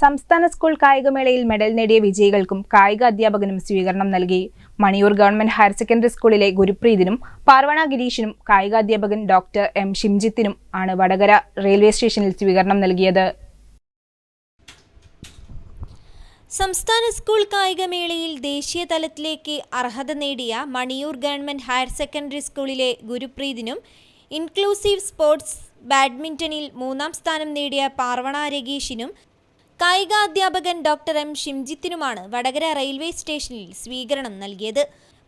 സംസ്ഥാന school കായികമേളയിൽ medal നേടിയ വിജയികൾക്കും കായിക അധ്യാപകനും സ്വീകരണം നൽകി. മണിയൂർ ഗവൺമെന്റ് ഹയർ സെക്കൻഡറി സ്കൂളിലെ ഗുരുപ്രീതിനും പാർവണ ഗിരീഷിനും കായികാധ്യാപകൻ ഡോക്ടർ എം ഷിംജിത്തിനും ആണ് വടകര റെയിൽവേ സ്റ്റേഷനിൽ സ്വീകരണം നൽകിയത്. സംസ്ഥാന സ്കൂൾ കായികമേളയിൽ ദേശീയ തലത്തിലേക്ക് അർഹത നേടിയ മണിയൂർ ഗവൺമെന്റ് ഹയർ സെക്കൻഡറി സ്കൂളിലെ ഗുരുപ്രീതിനും ഇൻക്ലൂസീവ് സ്പോർട്സ് ബാഡ്മിന്റണിൽ മൂന്നാം സ്ഥാനം നേടിയ പാർവണ രഗീഷിനും കായികാധ്യാപകൻ ഡോക്ടർ എം ഷിംജിത്തിനുമാണ് വടകര റെയിൽവേ സ്റ്റേഷനിൽ സ്വീകരണം നൽകിയത്.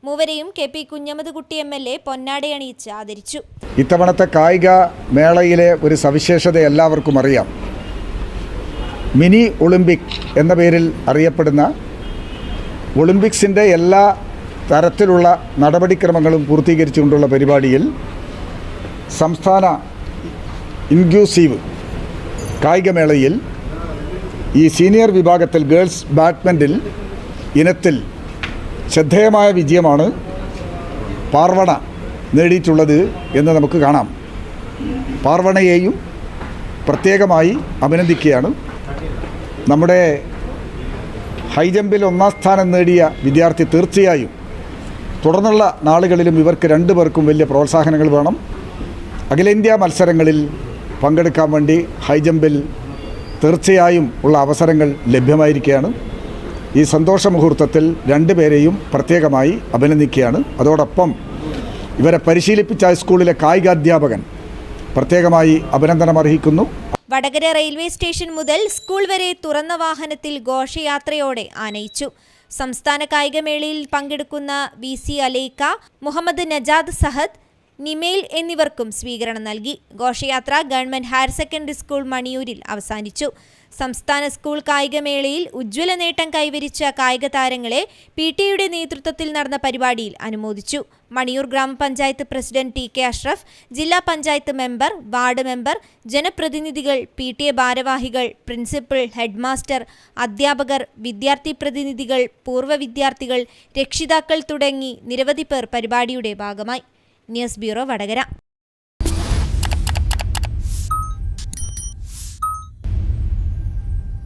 മൂവരെയും K P Kunhammadkutty M L A പൊന്നാടയണിയിച്ച് ആദരിച്ചു. ഇത്തവണത്തെ കായിക മേളയിലെ ഒരു സവിശേഷത എല്ലാവർക്കും അറിയാം. മിനി ഒളിമ്പിക് എന്ന പേരിൽ അറിയപ്പെടുന്ന ഒളിമ്പിക്സിന്റെ എല്ലാ തരത്തിലുള്ള നടപടിക്രമങ്ങളും പൂർത്തീകരിച്ചുകൊണ്ടുള്ള പരിപാടിയിൽ സംസ്ഥാന ഇൻക്ലൂസീവ് കായികമേളയിൽ ഈ സീനിയർ വിഭാഗത്തിൽ ഗേൾസ് ബാഡ്മിന്റിൽ ഇനത്തിൽ ശ്രദ്ധേയമായ വിജയമാണ് പാർവണ നേടിയിട്ടുള്ളത് എന്ന് നമുക്ക് കാണാം. പാർവണയെയും പ്രത്യേകമായി അഭിനന്ദിക്കുകയാണ്. നമ്മുടെ ഹൈജമ്പിൽ ഒന്നാം സ്ഥാനം നേടിയ വിദ്യാർത്ഥി തീർച്ചയായും തുടർന്നുള്ള നാളുകളിലും ഇവർക്ക് രണ്ടു പേർക്കും വലിയ പ്രോത്സാഹനങ്ങൾ വേണം. അഖിലേന്ത്യാ മത്സരങ്ങളിൽ പങ്കെടുക്കാൻ വേണ്ടി ഹൈജമ്പിൽ തീർച്ചയായും ഉള്ള അവസരങ്ങൾ ലഭ്യമായിരിക്കുകയാണ്. ഈ സന്തോഷ മുഹൂർത്തത്തിൽ രണ്ടുപേരെയും പ്രത്യേകമായി അഭിനന്ദിക്കുകയാണ്. അതോടൊപ്പം ഇവരെ പരിശീലിപ്പിച്ച സ്കൂളിലെ കായികാധ്യാപകൻ പ്രത്യേകമായി അഭിനന്ദനം അർഹിക്കുന്നു. വടകര റെയിൽവേ സ്റ്റേഷൻ മുതൽ സ്കൂൾ വരെ തുറന്ന വാഹനത്തിൽ ഘോഷയാത്രയോടെ ആനയിച്ചു. സംസ്ഥാന കായികമേളയിൽ പങ്കെടുക്കുന്ന വി സി അലൈക്ക മുഹമ്മദ് നജാദ് സഹദ് നിമേൽ എന്നിവർക്കും സ്വീകരണം നൽകി. ഘോഷയാത്ര ഗവൺമെന്റ് ഹയർ സെക്കൻഡറി സ്കൂൾ മണിയൂരിൽ അവസാനിച്ചു. സംസ്ഥാന സ്കൂൾ കായികമേളയിൽ ഉജ്ജ്വല നേട്ടം കൈവരിച്ച കായിക താരങ്ങളെ പി ടിയുടെ നേതൃത്വത്തിൽ നടന്ന പരിപാടിയിൽ അനുമോദിച്ചു. മണിയൂർ ഗ്രാമപഞ്ചായത്ത് പ്രസിഡന്റ് ടി കെ അഷ്റഫ് ജില്ലാ പഞ്ചായത്ത് മെമ്പർ വാർഡ് മെമ്പർ ജനപ്രതിനിധികൾ പി ടി എ ഭാരവാഹികൾ പ്രിൻസിപ്പൽ ഹെഡ്മാസ്റ്റർ അധ്യാപകർ വിദ്യാർത്ഥി പ്രതിനിധികൾ പൂർവ വിദ്യാർത്ഥികൾ രക്ഷിതാക്കൾ തുടങ്ങി നിരവധി പേർ പരിപാടിയുടെ ഭാഗമായി. News bureau Vadakara